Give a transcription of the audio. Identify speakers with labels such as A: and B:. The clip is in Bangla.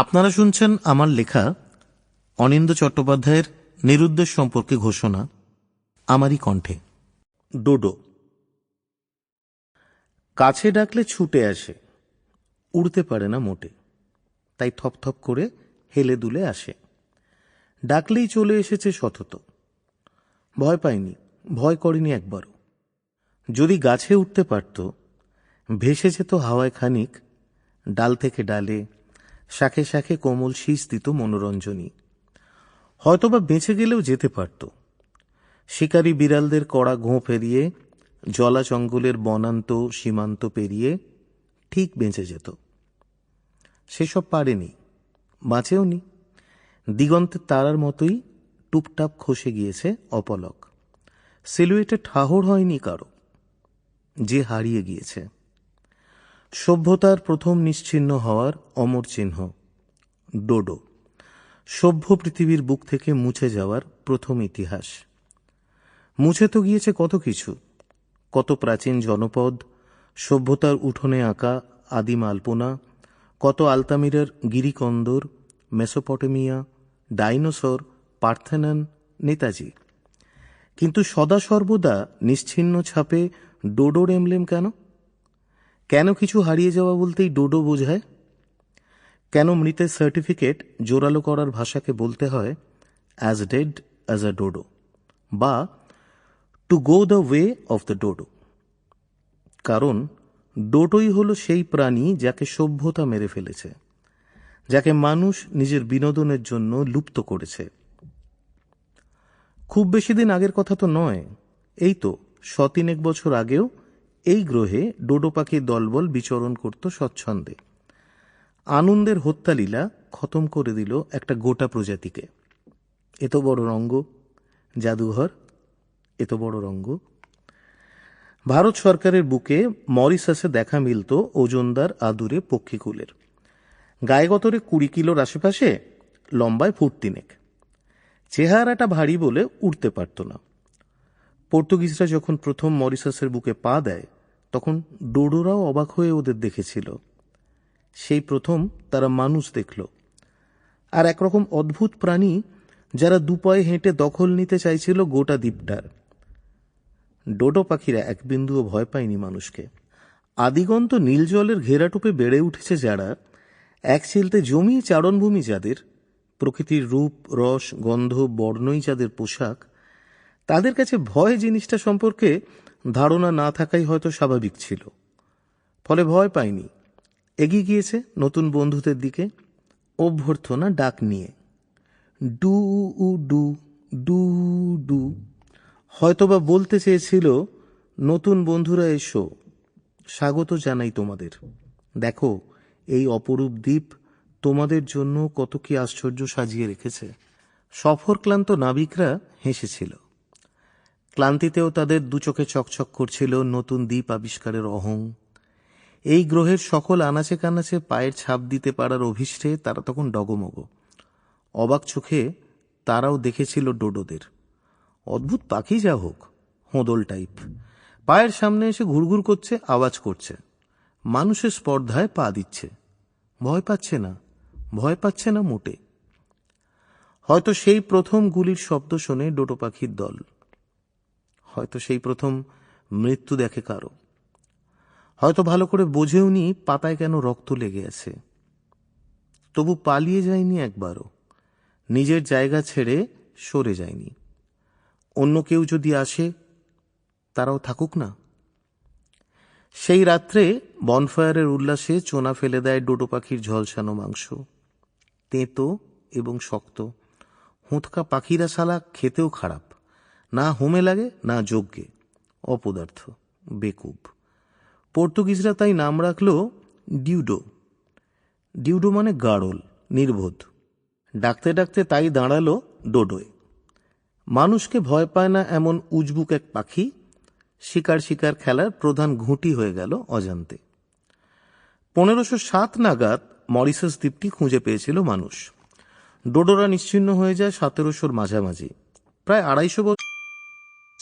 A: আপনারা শুনছেন আমার লেখা অনিন্দ চট্টোপাধ্যায়ের নিরুদ্দেশ সম্পর্কে ঘোষণা, আমারই কণ্ঠে। ডোডো। কাছে ডাকলে ছুটে আসে, উড়তে পারে না মোটে, তাই থপথপ করে হেলে দুলে আসে। ডাকলেই চলে এসেছে শতত ভয় পায়নি ভয় করেনি একবারও। যদি গাছে উঠতে পারত ভেসে যেত হাওয়ায় খানিক, ডাল থেকে ডালে শাখে শাখে কোমল শীষ দিত মনোরঞ্জনী। হয়তোবা বেঁচে গেলেও যেতে পারত। শিকারী বিড়ালদের কড়া ঘোঁ ফেরিয়ে জলা জঙ্গলের বনান্ত সীমান্ত পেরিয়ে ঠিক বেঁচে যেত। সেসব পারেনি, বাঁচেও নি। দিগন্তের তারার মতোই টুপটাপ খসে গিয়েছে অপলক। সিলুয়েটে ঠাহর হয়নি কারও। যে হারিয়ে গিয়েছে। সভ্যতার প্রথম নিশ্চিহ্ন হওয়ার অমর চিহ্ন, ডোডো। সভ্য পৃথিবীর বুক থেকে মুছে যাওয়ার প্রথম ইতিহাস। মুছে তো গিয়েছে কত কিছু, কত প্রাচীন জনপদ, সভ্যতার উঠোনে আঁকা আদিম আলপনা, কত আলতামিরের গিরিকন্দর, মেসোপটেমিয়া, ডাইনোসর, পার্থেনন, নেতাজি। কিন্তু সদা সর্বদা নিশ্চিহ্ন ছাপে ডোডোর এমলেম কেন? কেন কিছু হারিয়ে যাওয়া বলতেই ডোডো বোঝায়? কেন মৃতের সার্টিফিকেট জোরালো করার ভাষাকে বলতে হয় as dead as a dodo বা to go the way of the dodo কারণ ডোডোই হলো সেই প্রাণী যাকে সভ্যতা মেরে ফেলেছে, যাকে মানুষ নিজের বিনোদনের জন্য লুপ্ত করেছে। খুব বেশি দিন আগের কথা তো নয়, এই তো শতিনেক বছর আগেও এই গ্রহে ডোডো পাখির দলবল বিচরণ করত স্বচ্ছন্দে। আনন্দের হত্যালীলা খতম করে দিল একটা গোটা প্রজাতিকে। এত বড় রঙ্গ, জাদুঘর, এত বড় রঙ্গ। ভারত সরকারের বুকে মরিসাসে দেখা মিলত ওজনদার আদুরে পক্ষীকুলের। গায়ে গতরে কুড়ি কিলোর আশেপাশে লম্বায় ফুট তিনেক চেহারাটা ভারী বলে উঠতে পারত না। পর্তুগিজরা যখন প্রথম মরিসাসের বুকে পা দেয় তখন ডোডোরাও অবাক হয়ে ওদের দেখেছিল। সেই প্রথম তারা মানুষ দেখল। আর একরকম অদ্ভুত প্রাণী যারা দুপায়ে হেঁটে দখল নিতে চাইছিল গোটা দ্বীপটার। ডোডো পাখিরা এক বিন্দুও ভয় পায়নি মানুষকে। আদিগন্ত নীল জলের ঘেরাটুপে বেড়ে উঠেছে যারা এক চিলতে জমি চারণভূমি যাদের, প্রকৃতির রূপ, রস, গন্ধ, বর্ণই যাদের পোশাক, তাদের কাছে ভয় জিনিসটা সম্পর্কে ধারণা না থাকাই হয়তো স্বাভাবিক ছিল। ফলে ভয় পায়নি এগিয়ে গিয়েছে নতুন বন্ধুদের দিকে অভ্যর্থনা ডাক নিয়ে। ডু, উ, ডু ডু ডু। হয়তোবা বলতে চেয়েছিল, নতুন বন্ধুরা এসো। স্বাগত জানাই তোমাদের। দেখো, এই অপরূপ দ্বীপ তোমাদের জন্য কত কি আশ্চর্য সাজিয়ে রেখেছে। সফরক্লান্ত নাবিকরা হেসেছিল। ক্লান্তিতেও তাদের দু চোখে চকচক করছিল নতুন দ্বীপ আবিষ্কারের অহং। এই গ্রহের সকল আনাচে কানাচে পায়ের ছাপ দিতে পারার অভিষ্টে তারা তখন ডগমগ। অবাক চোখে তারাও দেখেছিল ডোডোদের। অদ্ভুত পাখি যা হোক, হোঁদল টাইপ। পায়ের সামনে এসে ঘুরঘুর করছে, আওয়াজ করছে। মানুষের স্পর্ধায় পা দিচ্ছে। ভয় পাচ্ছে না, ভয় পাচ্ছে না মোটে। হয়তো সেই প্রথম গুলির শব্দ শোনে ডোডো পাখির দল হয়তো সেই প্রথম মৃত্যু দেখে কারও। হয়তো ভালো করে বোঝেও নি পাতায় কেন রক্ত লেগে আছে। তবু পালিয়ে যায়নি একবারও। নিজের জায়গা ছেড়ে সরে যায়নি। অন্য কেউ যদি আসে, তারাও থাকুক না। সেই রাত্রে বনফায়ারের উল্লাসে চোনা ফেলে দেয় ডোডো পাখির ঝলসানো মাংস। তেঁতো এবং শক্ত। হুঁতকা পাখিরা শালা খেতেও খারাপ। না হোমে লাগে, না যজ্ঞে। অপদার্থ, বেকুব। পর্তুগিজরা তাই নাম রাখল ডিউডো। ডিউডো মানে গাড়ল নির্বোধ। ডাকতে ডাকতে তাই দাঁড়াল ডোডোয়। মানুষকে ভয় পায় না এমন উজবুক এক পাখি। শিকার শিকার খেলার প্রধান ঘুঁটি হয়ে গেল অজান্তে। পনেরোশো সাত নাগাদ মরিসাস দ্বীপটি খুঁজে পেয়েছিল মানুষ। ডোডোরা নিশ্চিহ্ন হয়ে যায় সতেরোশোর মাঝামাঝি। প্রায় আড়াইশো